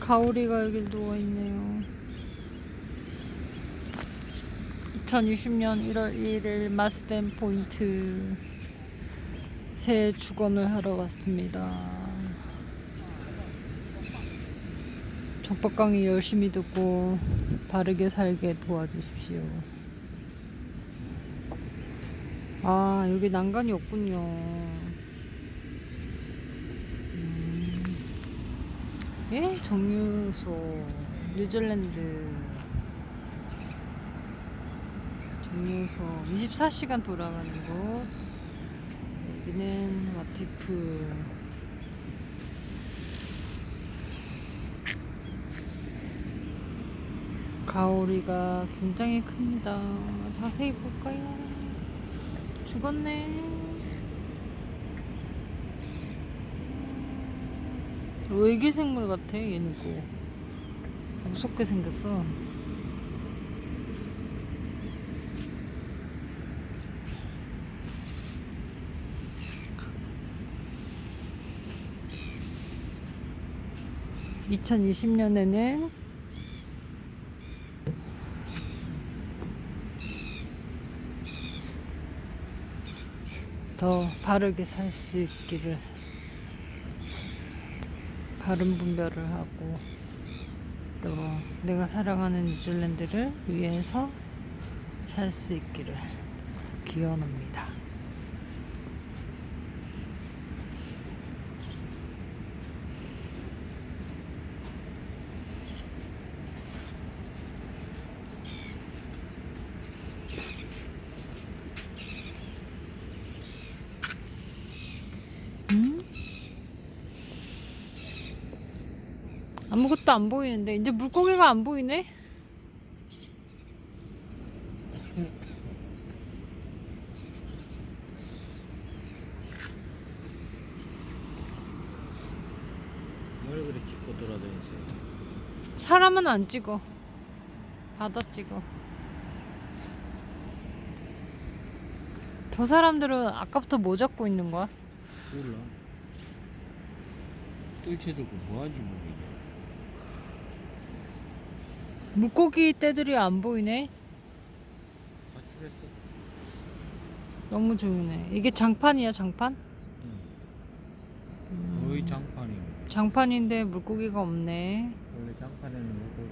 가오리가 여기 누워있네요. 2020년 1월 1일 마스댐 포인트 새해 주건을 하러 왔습니다. 정박 강의 열심히 듣고 바르게 살게 도와주십시오. 아 여기 난간이 없군요 음. 예? 정류소 뉴질랜드. 정류소. 24시간 돌아가는 곳. 여기는 와티프. 가오리가 굉장히 큽니다. 자세히 볼까요? 죽었네 외계 생물 같아 얘는 거 무섭게 생겼어. (2020년에는) 더 바르게 살 수 있기를 바른 분별을 하고 또 내가 사랑하는 뉴질랜드를 위해서 살 수 있기를 기원합니다. 음? 아무것도 안 보이는데 이제 물고기가 안 보이네. 뭘 그리 찍고 돌아다니세요? 사람은 안 찍어. 바다 찍어. 저 사람들은 아까부터 뭐 잡고 있는 거야? 몰라. 뜰채 들고 뭐하는지 모르겠네. 물고기 떼들이 안 보이네. 가출했어. 너무 조용해. 이게 장판이야 장판? 응. 거의 장판이. 장판인데 물고기가 없네. 원래 장판에는 못 보고.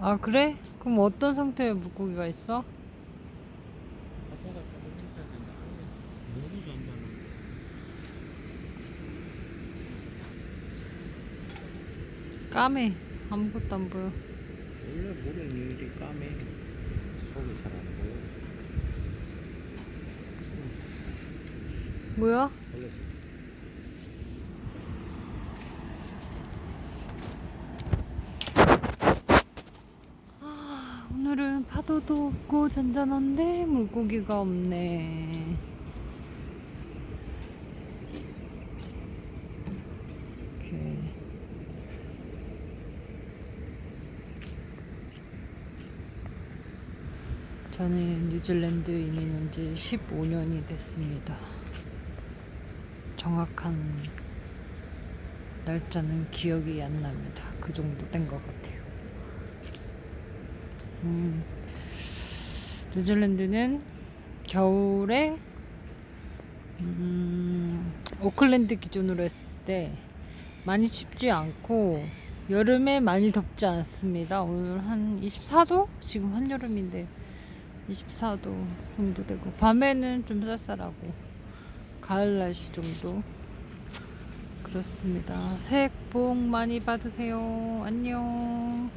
아 그래? 그럼 어떤 상태의 물고기가 있어? 까매. 아무것도 안 보여. 원래 물은 이리 까매. 속이 잘 안 보여. 뭐야? 원래 오늘은 파도도 없고 잔잔한데 물고기가 없네. 이렇게. 저는 뉴질랜드 이민 온 지 15년이 됐습니다. 정확한 날짜는 기억이 안 납니다. 그 정도 된 것 같아요. 음, 뉴질랜드는 겨울에 음, 오클랜드 기준으로 했을 때 많이 춥지 않고 여름에 많이 덥지 않습니다. 오늘 한 24도? 지금 한여름인데 24도 정도 되고 밤에는 좀 쌀쌀하고 가을 날씨 정도 그렇습니다. 새해 복 많이 받으세요. 안녕.